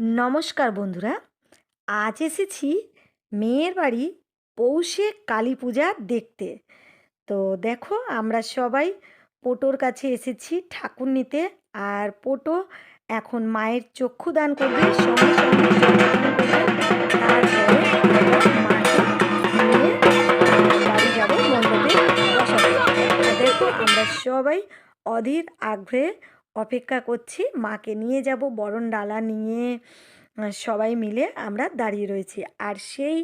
নমস্কার বন্ধুরা, আজ এসেছি মেয়ের বাড়ি পৌষে কালী পূজা দেখতে। তো দেখো, আমরা সবাই পোটোর কাছে এসেছি ঠাকুর নিতে আর পোটো এখন মায়ের চক্ষু দান করবে সবাই অধীর আগ্রহে অপেক্ষা করছি, মাকে নিয়ে যাব, বরণ ডালা নিয়ে সবাই মিলে আমরা দাঁড়িয়ে রয়েছি। আর সেই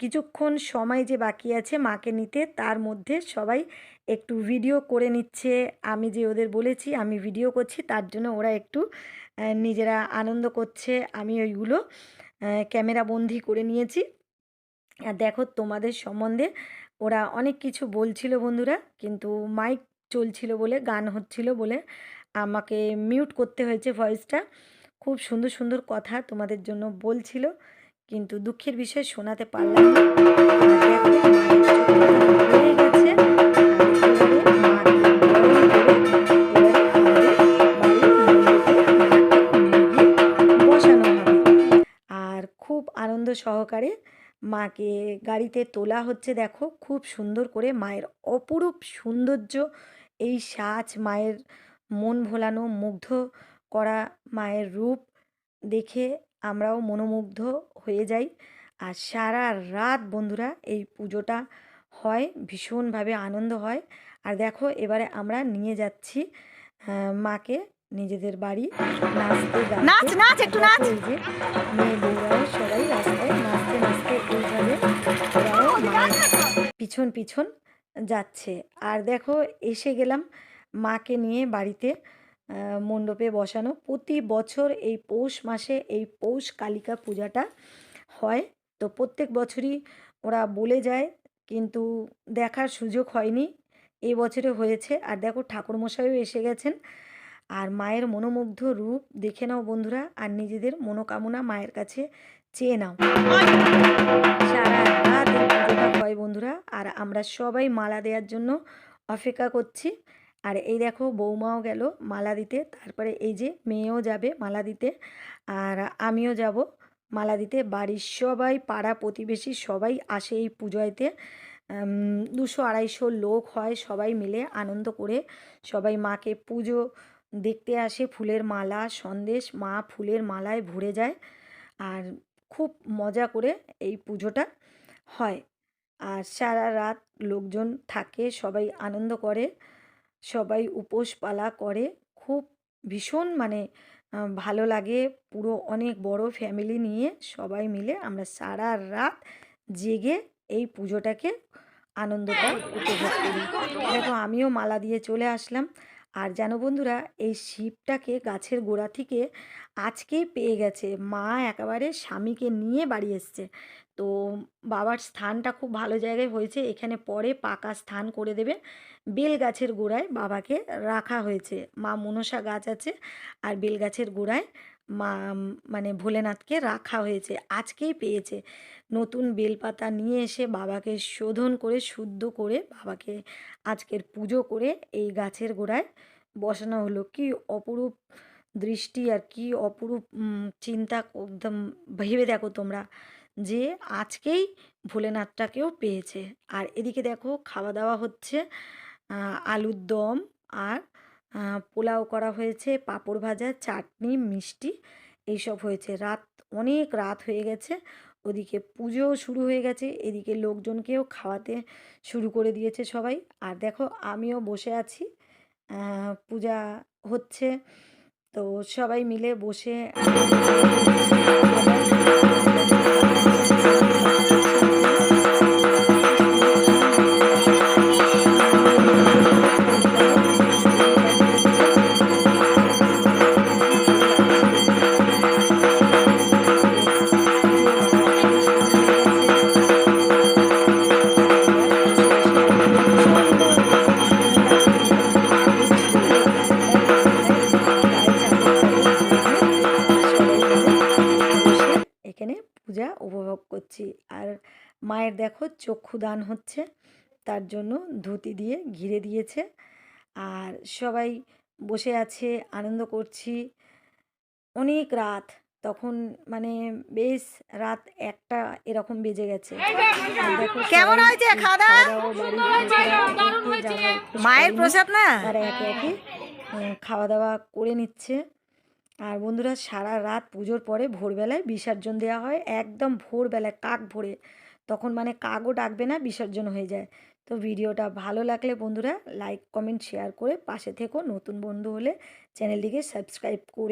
কিছুক্ষণ সময় যে বাকি আছে মাকে নিতে, তার মধ্যে সবাই একটু ভিডিও করে নিচ্ছে। আমি যে ওদের বলেছি, আমি ভিডিও করছি, তার জন্য ওরা একটু নিজেরা আনন্দ করছে। আমি ওইগুলো ক্যামেরা বন্দি করে নিয়েছি। আর দেখো তোমাদের সম্বন্ধে ওরা অনেক কিছু বলছিল বন্ধুরা, কিন্তু মাইক চলছিল বলে, গান হচ্ছিল বলে আমাকে মিউট করতে হয়েছে ভয়েসটা খুব সুন্দর সুন্দর কথা তোমাদের জন্য বলছিল, কিন্তু দুঃখের বিষয় শোনাতে পারলাম আর খুব আনন্দ সহকারে মাকে গাড়িতে তোলা হচ্ছে দেখো, খুব সুন্দর করে মায়ের অপরূপ সৌন্দর্য, এই সাজ মায়ের মন ভোলানো মুগ্ধ করা মায়ের রূপ দেখে আমরাও মনোমুগ্ধ হয়ে যাই আর সারা রাত বন্ধুরা এই পুজোটা হয় ভীষণভাবে আনন্দ হয় আর দেখো এবারে আমরা নিয়ে যাচ্ছি মাকে নিজেদের বাড়ি নাচতে। নাচ, নাচ, একটু নাচ। যে মেয়ে বউরাও সবাই রাস্তায় নাচতে নাচতে এইভাবে পিছন পিছন যাচ্ছে আর দেখো এসে গেলাম মাকে নিয়ে বাড়িতে মণ্ডপে বসানো। প্রতি বছর এই পৌষ মাসে এই পৌষ কালিকা পূজাটা হয়। তো প্রত্যেক বছরই ওরা বলে যায়, কিন্তু দেখার সুযোগ হয়নি। এই বছরে হয়েছে। আর দেখো, ঠাকুরমশাইও এসে গেছেন। আর মায়ের মনোমুগ্ধ রূপ দেখে নাও বন্ধুরা, আর নিজেদের মনোকামনা মায়ের কাছে চেয়ে নাও। সারা রাত হয় বন্ধুরা। আর আমরা সবাই মালা দেওয়ার জন্য অপেক্ষা করছি। আর এই দেখো বৌমাও গেল মালা দিতে। তারপরে এই যে মেয়েও যাবে মালা দিতে আর আমিও যাব মালা দিতে। বাড়ির সবাই, পাড়া প্রতিবেশী সবাই আসে এই পুজোয়তে দুশো আড়াইশো লোক হয় সবাই মিলে আনন্দ করে। সবাই মাকে পুজো দেখতে আসে ফুলের মালা, সন্দেশ। মা ফুলের মালায় ভরে যায় আর খুব মজা করে এই পুজোটা হয়। আর সারা রাত লোকজন থাকে, সবাই আনন্দ করে। সবাই উপোস পালা করে। খুব ভীষণ মানে ভালো লাগে পুরো অনেক বড় ফ্যামিলি নিয়ে সবাই মিলে আমরা সারা রাত জেগে এই পুজোটাকে আনন্দটা উপভোগ করি। দেখো আমিও মালা দিয়ে চলে আসলাম। আর জানো বন্ধুরা, এই শিবটাকে গাছের গোড়া থেকে আজকেই পেয়ে গেছে। মা একেবারে স্বামীকে নিয়ে বাড়ি এসছে। তো বাবার স্থানটা খুব ভালো জায়গায় হয়েছে। এখানে পরে পাকা স্থান করে দেবে। বেল গাছের গোড়ায় বাবাকে রাখা হয়েছে। মা মনসা গাছ আছে আর বেল গাছের গোড়ায় মা মানে ভোলেনাথকে রাখা হয়েছে, আজকেই পেয়েছে। নতুন বেলপাতা নিয়ে এসে বাবাকে শোধন করে, শুদ্ধ করে বাবাকে আজকের পুজো করে এই গাছের গোড়ায় বসানো হলো। কি অপরূপ দৃষ্টি আর কি অপরূপ চিন্তা, একদম ভেবে দেখো তোমরা যে আজকেই ভোলেনাথটাকেও পেয়েছে। আর এদিকে দেখো, খাওয়া দাওয়া হচ্ছে। আলুর দম আর পোলাও করা হয়েছে, পাঁপড় ভাজা, চাটনি, মিষ্টি, এইসব হয়েছে। রাত, অনেক রাত হয়ে গেছে। ওদিকে পুজোও শুরু হয়ে গেছে। এদিকে লোকজনকেও খাওয়াতে শুরু করে দিয়েছে সবাই। আর দেখো, আমিও বসে আছি। পূজা হচ্ছে। তো সবাই মিলে বসে উপভোগ করছি। আর মায়ের দেখো চক্ষুদান হচ্ছে তার জন্য ধুতি দিয়ে ঘিরে দিয়েছে। আর সবাই বসে আছে আনন্দ করছি। অনেক রাত তখন মানে বেশ রাত একটা এরকম বেজে গেছে। কেমন হয়েছে খাওয়া মায়ের প্রসাদ না? তারা একে একে খাওয়া দাওয়া করে নিচ্ছে। আর বন্ধুরা সারা রাত পুজোর পরে ভোরবেলায় বিসর্জন দেওয়া হয়, একদম ভোরবেলায় কাক ভোরে। তখন মানে কাকও ডাকবে না, বিসর্জন হয়ে যায়। তো ভিডিওটা ভালো লাগলে বন্ধুরা লাইক কমেন্ট শেয়ার করে পাশে থেকো। নতুন বন্ধু হলে চ্যানেলটিকে সাবস্ক্রাইব করে